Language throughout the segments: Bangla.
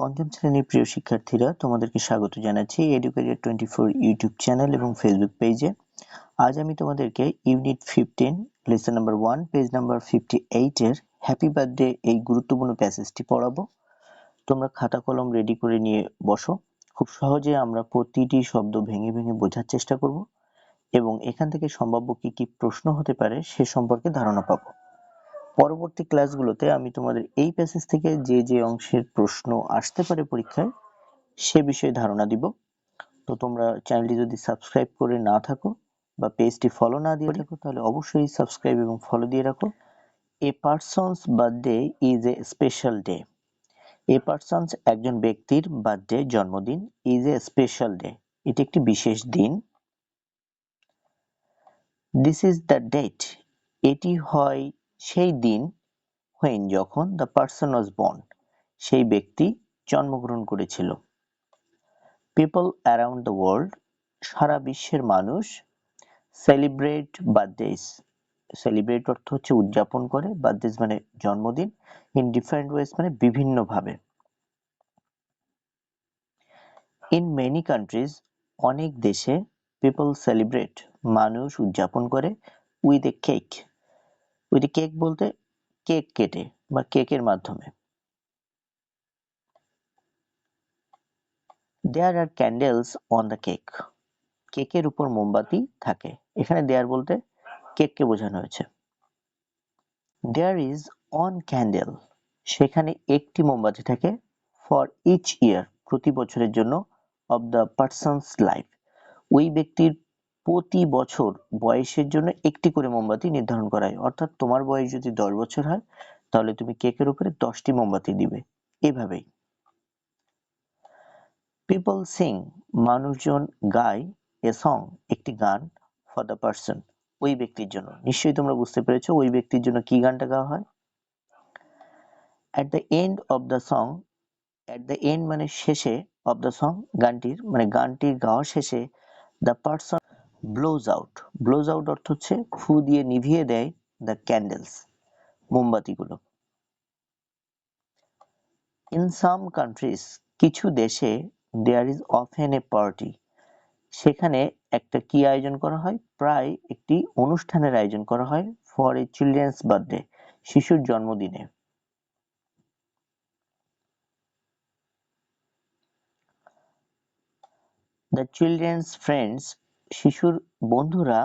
পঞ্চম শ্রেণির প্রিয় শিক্ষার্থীরা, তোমাদেরকে স্বাগত জানাচ্ছি educated twenty four YouTube channel এবং ফেসবুক পেজে আজ আমি তোমাদেরকে unit fifteen lesson number one page number fifty এইটের হ্যাপি বার্থডে এই গুরুত্বপূর্ণ প্যাসেজটি পড়াবো। তোমরা খাতা কলম রেডি করে নিয়ে বসো। খুব সহজে আমরা প্রতিটি শব্দ ভেঙে ভেঙে বোঝার চেষ্টা করব এবং এখান থেকে সম্ভাব্য কি কি প্রশ্ন হতে পারে সে সম্পর্কে ধারণা পাবো। পরবর্তী ক্লাসগুলোতে আমি তোমাদের এই প্যাসেজ থেকে যে যে অংশের প্রশ্ন আসতে পারে পরীক্ষায়, সে বিষয়ে ধারণা দিব। তো তোমরা চ্যানেলটি যদি সাবস্ক্রাইব করে না থাকো বা পেজটি ফলো না দিয়ে থাকো, তাহলে অবশ্যই সাবস্ক্রাইব এবং ফলো দিয়ে রাখো। A person's birthday is a special day a person's একজন ব্যক্তির বার্থডে জন্মদিন ইজ এ স্পেশাল ডে এটি একটি বিশেষ দিন। দিস ইজ দ্য ডেট এটি হয় সেই দিন when যখন দ্য পার্সন ওয়াজ বর্ন সেই ব্যক্তি জন্মগ্রহণ করেছিল। পিপল অ্যারাউন্ড দ্য ওয়ার্ল্ড সারা বিশ্বের মানুষ সেলিব্রেট বার্থডেস সেলিব্রেট অর্থ হচ্ছে উদযাপন করে বার্থডেস মানে জন্মদিন ইন ডিফারেন্ট ওয়েজ মানে বিভিন্নভাবে। ইন মেনি কান্ট্রিজ অনেক দেশে পিপল সেলিব্রেট মানুষ উদযাপন করে with a cake with cake বলতে কেক কেটে বা কেকের মাধ্যমে। There are candles on the cake কেকের উপর মোমবাতি থাকে। এখানে দেয়ার বলতে কেককে বোঝানো হয়েছে। দেয়ার ইজ অন ক্যান্ডেল সেখানে একটি মোমবাতি থাকে ফর ইচ ইয়ার প্রতি বছরের জন্য অব দ্য পার্সনস লাইফ ওই ব্যক্তির প্রতি বছর বয়সের জন্য একটি করে মোমবাতি নির্ধারণ করা হয়। অর্থাৎ তোমার বয়স যদি দশ বছর হয়, তাহলে তুমি কেকের উপরে দশটি মোমবাতি দিবে। এভাবেই। পিপল সিং মানুষজন গায় এ সং একটি গান ফর দ্য পার্সন ওই ব্যক্তির জন্য। নিশ্চয়ই তোমরা বুঝতে পেরেছ ওই ব্যক্তির জন্য কি গানটা গাওয়া হয়? At the end of the song at the end মানে শেষে অফ দ্য সং গানটির মানে গানটির গাওয়া শেষে the person blows out blows out অর্থ হচ্ছে ফু দিয়ে নিভিয়ে দেয় দ্য ক্যান্ডেলস মোমবাতিগুলো। ইন সাম কান্ট্রিজ কিছু দেশে there is often a party সেখানে একটা কি আয়োজন করা হয়? প্রায় একটি অনুষ্ঠানের আয়োজন করা হয় ফর এ চিলড্রেন্স বার্থডে শিশুর জন্মদিনে। দ্য চিলড্রেন্স ফ্রেন্ডস শিশুর বন্ধুরা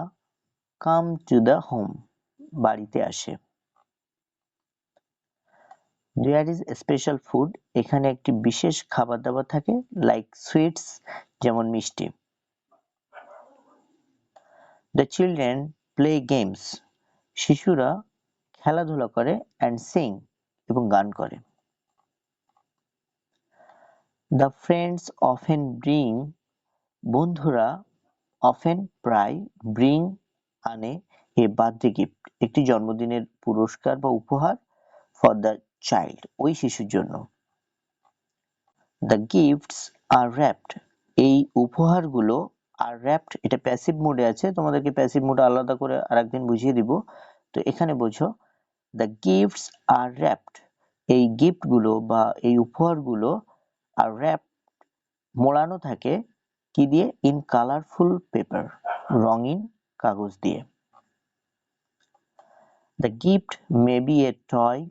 কাম টু দ্য হোম বাড়িতে আসে। দেয়ার ইজ স্পেশাল ফুড এখানে একটি বিশেষ খাবার দাবার থাকে লাইক সুইটস যেমন মিষ্টি। দ্য চিলড্রেন প্লে গেমস শিশুরা খেলাধুলা করে অ্যান্ড সিং এবং গান করে। দ্য ফ্রেন্ডস অফেন ব্রিং বন্ধুরা অফেন প্রায় ব্রিং আনে এ বার্থডে গিফট, একটি জন্মদিনের পুরস্কার বা উপহার ফর দ্য চাইল্ড ওই শিশুর জন্য। দ্য গিফটস আর র্যাপড এই উপহারগুলো আর র্যাপড এটা প্যাসিভ মোডে আছে, তোমাদেরকে প্যাসিভ মোড আলাদা করে আরেকদিন বুঝিয়ে দিব। তো এখানে বোঝো দ্য গিফটস আর র্যাপড এই গিফটগুলো বা এই উপহারগুলো আর র্যাপ মোড়ানো থাকে কি দিয়ে? ইন কালারফুল পেপার রঙিন কাগজ দিয়ে। The gift may be a toy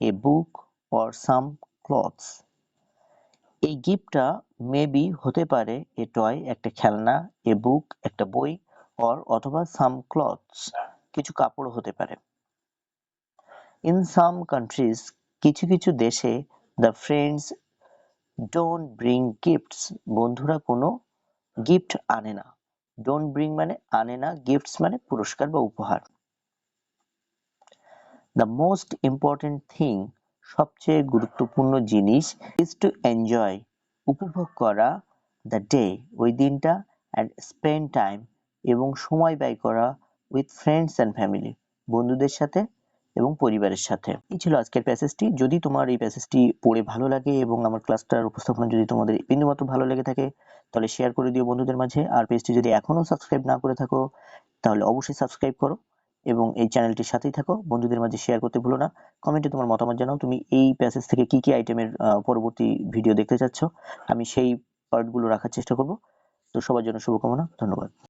a book or some clothes এই গিফটটা মেবি হতে পারে এ টয় একটা খেলনা এ বুক একটা বই অর অথবা সাম ক্লথস কিছু কাপড় হতে পারে। ইন সাম কান্ট্রিজ কিছু কিছু দেশে the friends don't bring gifts বন্ধুরা কোনো গিফট আনে না। ডোন্ট ব্রিং মানে আনে না গিফটস মানে পুরস্কার বা উপহার। দ্য মোস্ট ইম্পর্টেন্ট থিং সবচেয়ে গুরুত্বপূর্ণ জিনিস ইজ টু এনজয় উপভোগ করা দ্য ডে ওই দিনটা অ্যান্ড স্পেন্ড টাইম এবং সময় ব্যয় করা উইথ ফ্রেন্ডস অ্যান্ড ফ্যামিলি বন্ধুদের সাথে এবং পরিবারের সাথে। এই ছিল আজকের প্যাসেজটি। যদি তোমার এই প্যাসেজটি পড়ে ভালো লাগে এবং আমার ক্লাসটার উপস্থাপনা যদি তোমাদের বিন্দুমাত্র ভালো লেগে থাকে, তাহলে শেয়ার করে দিও বন্ধুদের মাঝে। আর পেজটি যদি এখনও সাবস্ক্রাইব না করে থাকো, তাহলে অবশ্যই সাবস্ক্রাইব করো এবং এই চ্যানেলটির সাথেই থাকো। বন্ধুদের মাঝে শেয়ার করতে ভুলো না। কমেন্টে তোমার মতামত জানাও। তুমি এই প্যাসেজ থেকে কি কি আইটেমের পরবর্তী ভিডিও দেখতে চাচ্ছ, আমি সেই পার্টগুলো রাখার চেষ্টা করব। তো সবার জন্য শুভকামনা। ধন্যবাদ।